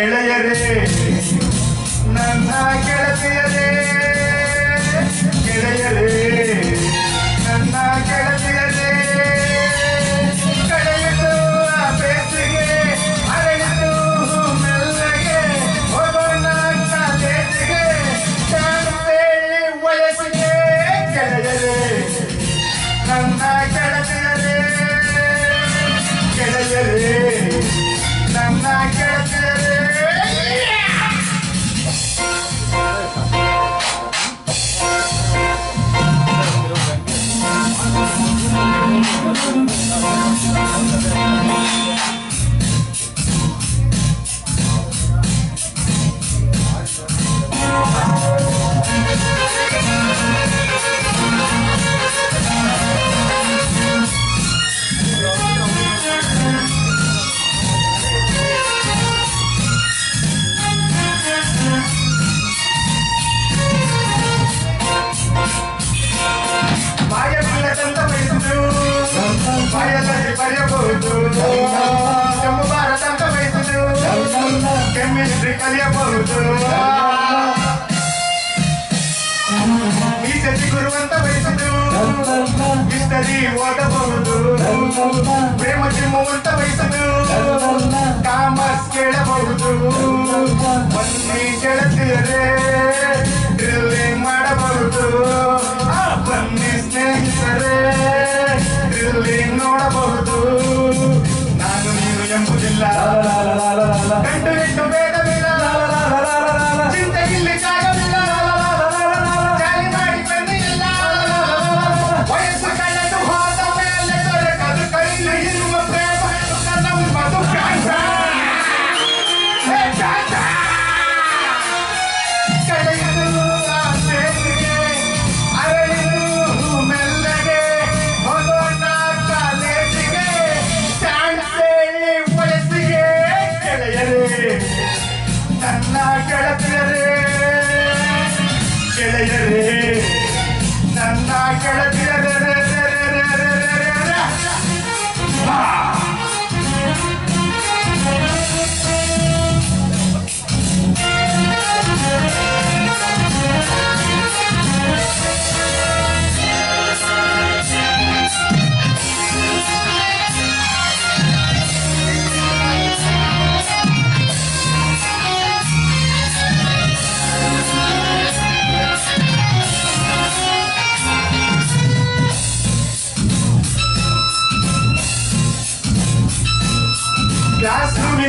ಗೆಳೆಯರೇ ನನ್ನ ಗೆಳತಿಯರೇ ಗೆಳೆಯರೇ మాయ పిల్లకంత వయసు మాయదని పర్యపోదు చెమ్ము భారతంత వయసు కెమిస్ట్రీ కలియపోదు మీ చది గురువంత వయసు ఇస్తది ఓటపోదు ప్రేమ చిమ్మంత వయసు Carrera.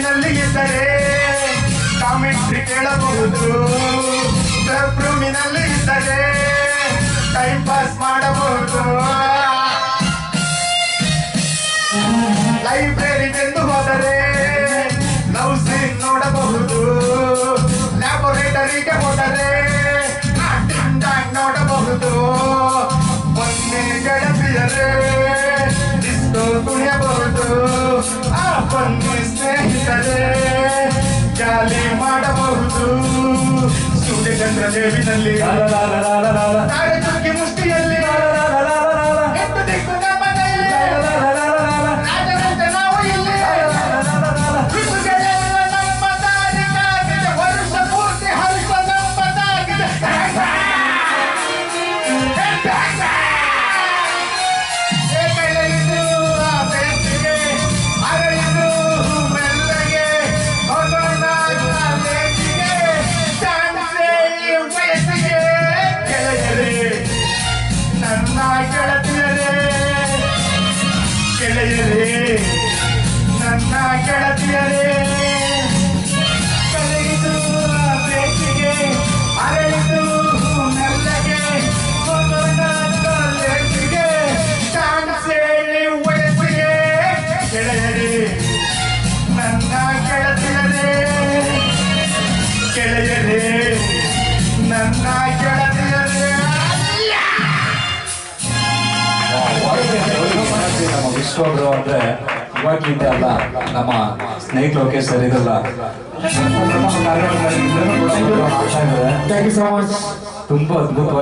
ರೂಮಿನಲ್ಲಿ ಇದ್ದರೆ ಕಾಮೆಂಟ್ರಿ ಕೇಳಬಹುದು ರೂಮಿನಲ್ಲಿ ಇದ್ದರೆ ಟೈಮ್ ಪಾಸ್ ಮಾಡಬಹುದು. ಗಾಳಿ ಮಾಡಬಹುದು ಸೂರ್ಯಚಂದ್ರ ದೇವಿನಲ್ಲಿ ಮುಷ್ಟಿ கிளையலே நன்னா கிளப்பியலே ಇಷ್ಟೊಬ್ರು ಅಂದ್ರೆ ಇವಾಗಲಿಂದ ಅಲ್ಲ ನಮ್ಮ ಸ್ನೇಹಿತ ಲೋಕೇಶ್ ಸರ್ ಇದಲ್ಲ. ತುಂಬಾ ಅದ್ಭುತ